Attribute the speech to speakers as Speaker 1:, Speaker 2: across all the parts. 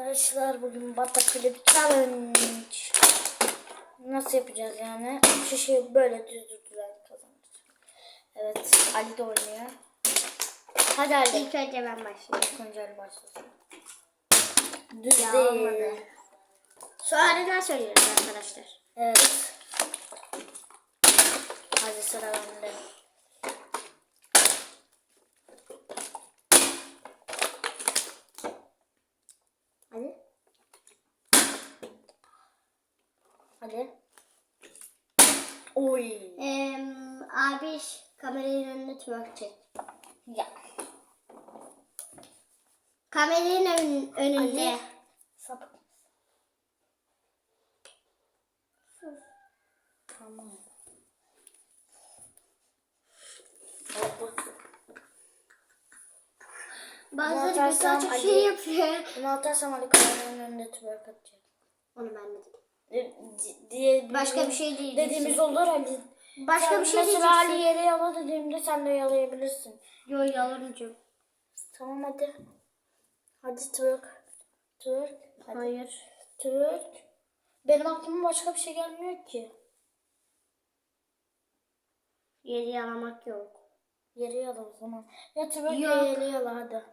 Speaker 1: Arkadaşlar bugün Battlefield Challenge. Nasıl yapacağız yani? Şu şeyi böyle düz düzler kazanacağız. Evet Ali de oynuyor. Hadi Ali.
Speaker 2: İlk önce ben başlayayım.
Speaker 1: İlk önce Ali başlasın. Düz
Speaker 2: Ya,
Speaker 1: değil.
Speaker 2: olmadı. Söylüyoruz arkadaşlar.
Speaker 1: Evet. Hadi sıra bende.
Speaker 2: Hadi.
Speaker 1: Hadi. Oy.
Speaker 2: Ee, abi kameranın önüne twerk çek.
Speaker 1: Ya.
Speaker 2: Kameranın ön- önünde.
Speaker 1: Ali. Sapık. Tamam.
Speaker 2: Bazıları çok
Speaker 1: Ali-
Speaker 2: şey yapıyor.
Speaker 1: Bunu atarsam Ali kameranın önünde twerk atacak.
Speaker 2: Onu ben dedim.
Speaker 1: E, di- diye
Speaker 2: Başka bir şey değil.
Speaker 1: Dediğimiz olur Ali.
Speaker 2: Başka
Speaker 1: Sen
Speaker 2: bir şey
Speaker 1: Mesela Ali
Speaker 2: diyeceksin.
Speaker 1: yere yala dediğimde sen de yalayabilirsin.
Speaker 2: Yo yalanıcım.
Speaker 1: Tamam hadi. Hadi twerk. Twerk. Hadi.
Speaker 2: Hayır.
Speaker 1: Twerk. Benim aklıma başka bir şey gelmiyor ki.
Speaker 2: Yeri yalamak yok.
Speaker 1: Yere yala o zaman. Ya twerk ya yere yala hadi.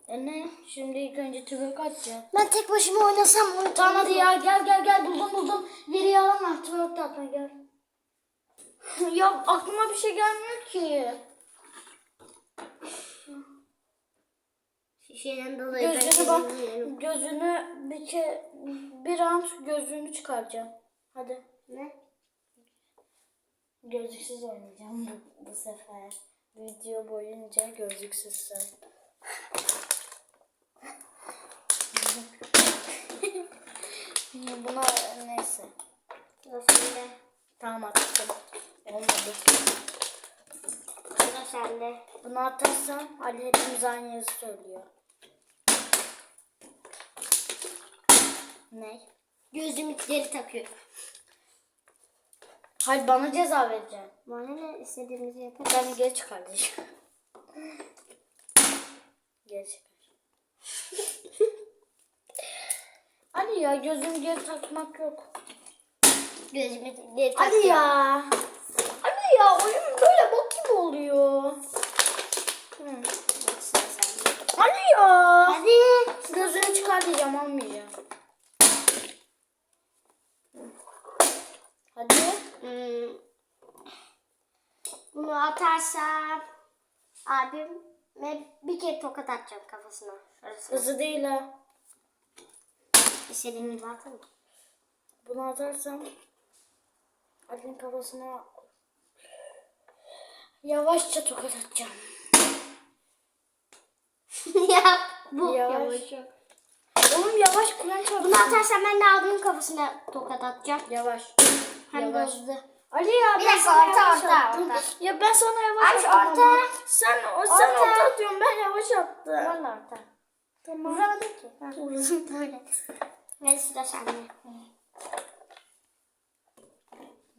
Speaker 1: E ne? Şimdi ilk önce twerk atacağım.
Speaker 2: Ben tek başıma oynasam onu
Speaker 1: Tamam hadi ya gel gel gel buldum buldum. Yalama twerk de atma gel. ya aklıma bir şey gelmiyor ki.
Speaker 2: Şişeden dolayı ben
Speaker 1: Gözünü bak. Gözünü bir ke bir an gözünü çıkaracağım. Hadi.
Speaker 2: Ne?
Speaker 1: Gözlüksüz oynayacağım bu, bu sefer. Video boyunca gözlüksüz sen. Buna neyse.
Speaker 2: Sende.
Speaker 1: Tamam attım. Olmadı.
Speaker 2: Sıra sende.
Speaker 1: Bunu atarsam Ali hepimiz aynı yazı söylüyor. Ne?
Speaker 2: Gözlükleri takıyor.
Speaker 1: Hayır bana ceza vereceksin.
Speaker 2: Bana ne istediğimizi yaparız.
Speaker 1: Ben geç kardeşim. geç Hadi ya gözüm geri takmak yok.
Speaker 2: Gözlükleri
Speaker 1: Hadi ya. Hadi ya oyun böyle bok gibi oluyor.
Speaker 2: Sende.
Speaker 1: Hadi ya.
Speaker 2: Hadi.
Speaker 1: Gözünü çıkar diyeceğim almayacağım. Hadi.
Speaker 2: Hmm. Bunu atarsam abime bir kere tokat atacağım kafasına. Şurasına.
Speaker 1: Hızlı değil ha.
Speaker 2: İstediğin gibi atın.
Speaker 1: Bunu atarsam Ali'nin kafasına yavaşça tokat atacağım.
Speaker 2: ya bu
Speaker 1: Yavaş.
Speaker 2: yavaş.
Speaker 1: Oğlum yavaş Kur'an çarpsın.
Speaker 2: Bunu atarsam ben de abimin kafasına tokat atacağım.
Speaker 1: Yavaş.
Speaker 2: Hem
Speaker 1: Yavaş.
Speaker 2: hızlı.
Speaker 1: Ali ya
Speaker 2: Bir
Speaker 1: ben
Speaker 2: dakika,
Speaker 1: sana
Speaker 2: orta,
Speaker 1: yavaş
Speaker 2: orta,
Speaker 1: attım.
Speaker 2: orta.
Speaker 1: Ya ben sana yavaş
Speaker 2: Abi,
Speaker 1: attım.
Speaker 2: orta.
Speaker 1: Sen, o, sen
Speaker 2: Orta.
Speaker 1: orta atıyorsun ben yavaş attım.
Speaker 2: Valla orta.
Speaker 1: Tamam.
Speaker 2: Vuramadım ki. Ha. Ve sıra sende.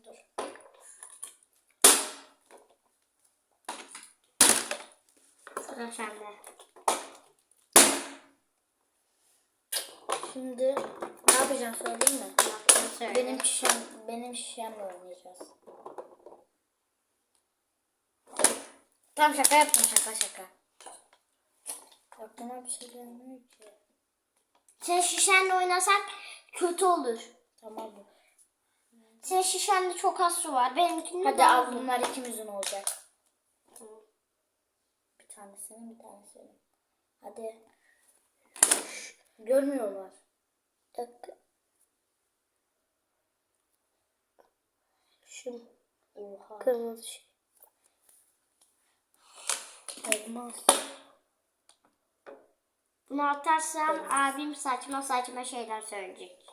Speaker 1: Dur.
Speaker 2: Sıra sende.
Speaker 1: Şimdi ne yapacağım söyleyeyim mi?
Speaker 2: Söyle.
Speaker 1: Benim şişem, benim şişemle oynayacağız. Tam şaka yaptım şaka şaka. Aklıma bir şey gelmiyor ki.
Speaker 2: Sen şişenle oynasak kötü olur.
Speaker 1: Tamam mı?
Speaker 2: Senin şişende çok az su var. Benimkinde
Speaker 1: Hadi
Speaker 2: daha
Speaker 1: al bunlar ikimizin olacak. Bir tanesini bir tanesini. Hadi. Görmüyorlar. Dakika. Şu Oha.
Speaker 2: kırmızı şey.
Speaker 1: Olmaz.
Speaker 2: Bunu atarsam abim saçma saçma şeyler söyleyecek.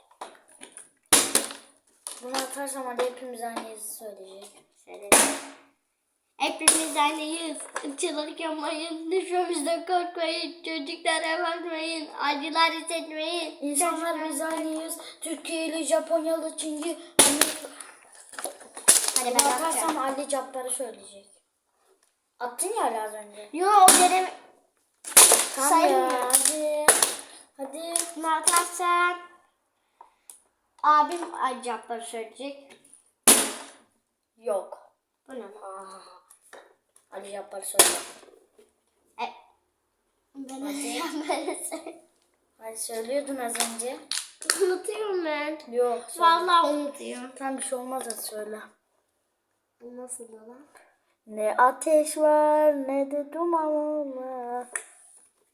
Speaker 1: Bunu atarsam hadi hepimiz aynı yazı söyleyecek.
Speaker 2: Söyle. Hepimiz aynıyız. Irkçılık yapmayın. Düşmemizden korkmayın. Çocuklara bakmayın. Acılar hissetmeyin.
Speaker 1: İnsanlar biz aynıyız. Türkiye ile Japonyalı, Çinci.
Speaker 2: Hadi ben
Speaker 1: atarsam Ali Cabbar'ı söyleyecek. Attın ya az önce.
Speaker 2: Yo o görev
Speaker 1: Tamam
Speaker 2: Bunu atarsan abim acaba söyleyecek.
Speaker 1: Yok.
Speaker 2: Bu ne?
Speaker 1: Aa. Ali Cabbar söyle.
Speaker 2: E, ben söyle-
Speaker 1: Hadi söylüyordun az önce.
Speaker 2: Unutuyorum ben.
Speaker 1: Yok. Söyle.
Speaker 2: Vallahi unutuyorum.
Speaker 1: Tam bir şey olmaz da söyle.
Speaker 2: Bu nasıl lan?
Speaker 1: Ne ateş var ne de duman var.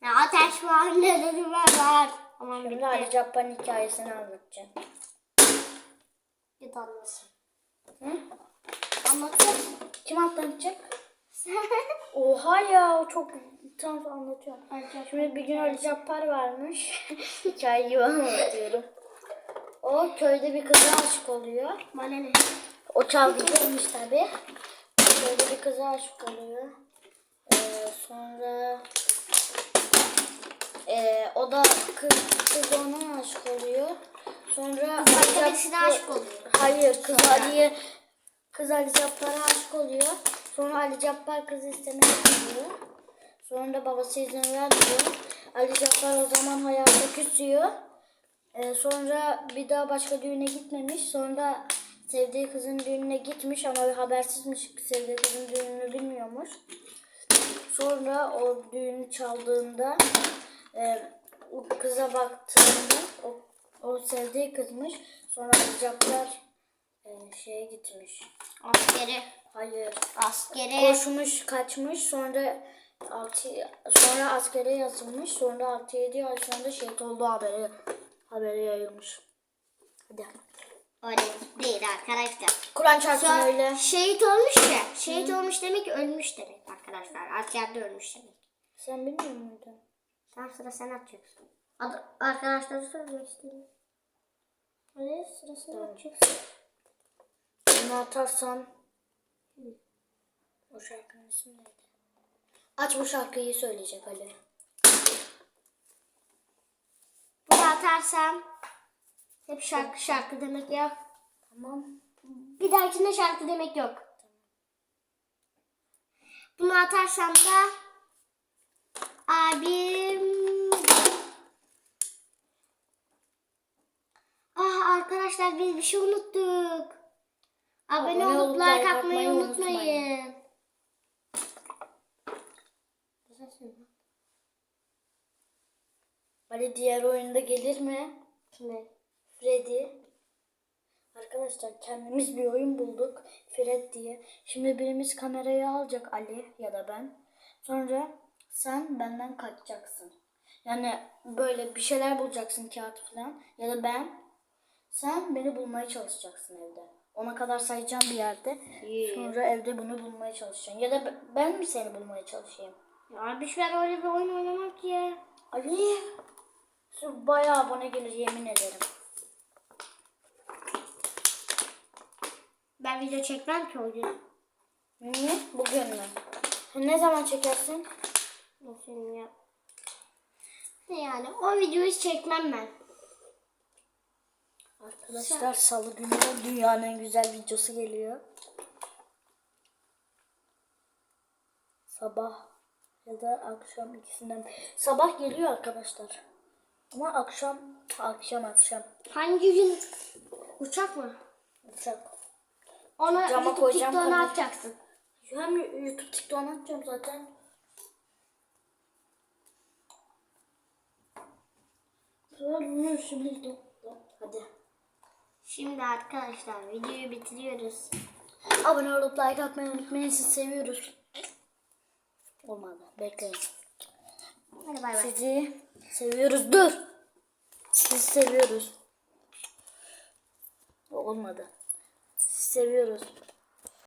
Speaker 2: Ne ateş var ne de dümen var. Aman
Speaker 1: Şimdi. Ali Cabbar'ın hikayesini anlatacağım.
Speaker 2: Git anlasın.
Speaker 1: Hı?
Speaker 2: Anlatın.
Speaker 1: Kim anlatacak? Oha ya o çok tam anlatıyorum. Şimdi bir gün Ali Cabbar varmış. Hikayeyi gibi anlatıyorum. O köyde bir kıza aşık oluyor.
Speaker 2: Bana ne?
Speaker 1: O çalgıcıymış tabi. Köyde bir kıza aşık oluyor. Ee, sonra ee, o da kız, kız ona aşık oluyor. Sonra
Speaker 2: Kız arkadaşına aşık oluyor.
Speaker 1: Hayır kız Ali'ye kız Ali Cabbar'a aşık oluyor. Sonra Ali Cabbar kızı istemeye gidiyor. Sonra da babası izin vermiyor. Ali Cabbar o zaman hayata küsüyor. Ee, sonra bir daha başka düğüne gitmemiş. Sonra sevdiği kızın düğününe gitmiş ama habersizmiş. Sevdiği kızın düğününü bilmiyormuş. Sonra o düğünü çaldığında e, o kıza baktığında o, o sevdiği kızmış. Sonra Cabbar e, şeye gitmiş.
Speaker 2: Askeri.
Speaker 1: Hayır.
Speaker 2: Askeri.
Speaker 1: Koşmuş, kaçmış. Sonra altı, sonra askere yazılmış. Sonra 6-7 ay sonra şehit olduğu haberi haberi yayılmış. Hadi.
Speaker 2: Öyle değil arkadaşlar.
Speaker 1: Kur'an çarpsın
Speaker 2: Sonra
Speaker 1: öyle.
Speaker 2: Şehit olmuş ya. Şehit olmuş demek ölmüş demek arkadaşlar. Askerde ölmüş demek.
Speaker 1: Sen bilmiyor muydun?
Speaker 2: Tamam sıra sen atacaksın. Ad arkadaşlara söylemek istedim. Hadi sıra sen atacaksın.
Speaker 1: Bunu atarsam o şarkının ismi neydi? Aç bu şarkıyı söyleyecek Ali.
Speaker 2: Bunu atarsam hep şarkı şarkı demek yok.
Speaker 1: Tamam.
Speaker 2: Bir dahakinde şarkı demek yok. Bunu atarsam da abim Ah arkadaşlar biz bir şey unuttuk. Abone,
Speaker 1: Abone
Speaker 2: olup like atmayı unutmayın.
Speaker 1: Ali diğer oyunda gelir mi?
Speaker 2: Kime?
Speaker 1: Freddy. Arkadaşlar kendimiz bir oyun bulduk. Fred diye. Şimdi birimiz kamerayı alacak Ali ya da ben. Sonra sen benden kaçacaksın. Yani böyle bir şeyler bulacaksın kağıt falan. Ya da ben. Sen beni bulmaya çalışacaksın evde. Ona kadar sayacağım bir yerde.
Speaker 2: İyi.
Speaker 1: Sonra evde bunu bulmaya çalışacaksın. Ya da ben mi seni bulmaya çalışayım?
Speaker 2: Abi ben öyle bir oyun oynamam ki ya.
Speaker 1: Ali. Şu bayağı abone gelir yemin ederim.
Speaker 2: Ben video çekmem ki o gün.
Speaker 1: Niye? Bugün mü? Ne zaman çekersin?
Speaker 2: Nasıl ya? Yani o videoyu çekmem ben.
Speaker 1: Arkadaşlar salı günü dünyanın en güzel videosu geliyor. Sabah ya da akşam ikisinden. Sabah geliyor arkadaşlar. Ama akşam akşam akşam
Speaker 2: Hangi gün? Uçak mı?
Speaker 1: uçak.
Speaker 2: Ona
Speaker 1: Cama
Speaker 2: YouTube
Speaker 1: kamerayı.
Speaker 2: atacaksın.
Speaker 1: Hem YouTube TikTok'unu atacağım zaten. Şimdi hadi.
Speaker 2: Şimdi arkadaşlar videoyu bitiriyoruz.
Speaker 1: Abone olup like atmayı unutmayın. Sizi seviyoruz. Olmadı. Bekleyin.
Speaker 2: Hadi bay bay.
Speaker 1: Sizi seviyoruz. Dur. Sizi seviyoruz. Olmadı. Sizi seviyoruz.